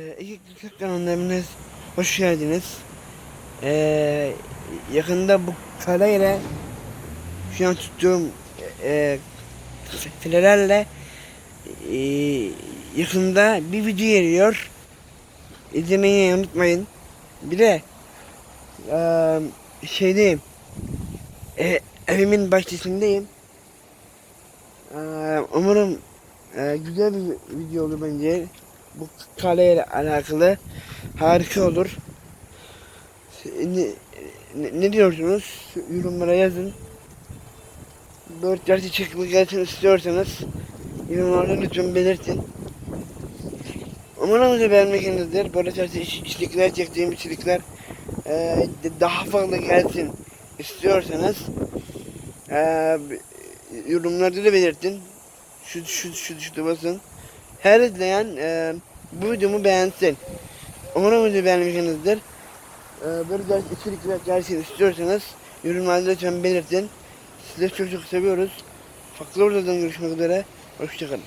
Ee, İlk Türk kanallarımız hoş geldiniz. Ee, yakında bu kalayla şu an tuttuğum e, filelerle e, yakında bir video geliyor. İzlemeyi unutmayın. Bir de e, şeydeyim. E, evimin bahçesindeyim. E, umarım e, güzel bir video olur bence bu kaleyle alakalı harika olur. Ne, ne, ne diyorsunuz? Yorumlara yazın. Böyle gerçekçi gelsin istiyorsanız yorumlarda lütfen belirtin. Umarım da beğenmekinizdir. Böyle tarzı iş, içlikler çektiğim içlikler eee, daha fazla gelsin istiyorsanız eee, yorumlarda da belirtin. Şu şu şu şu basın. Her izleyen eee bu videomu beğensin. Umarım video beğenmişsinizdir. Ee, böyle ders içerikler gelsin istiyorsanız yorumlarda lütfen belirtin. Sizleri çok çok seviyoruz. Farklı videodan görüşmek üzere. Hoşçakalın.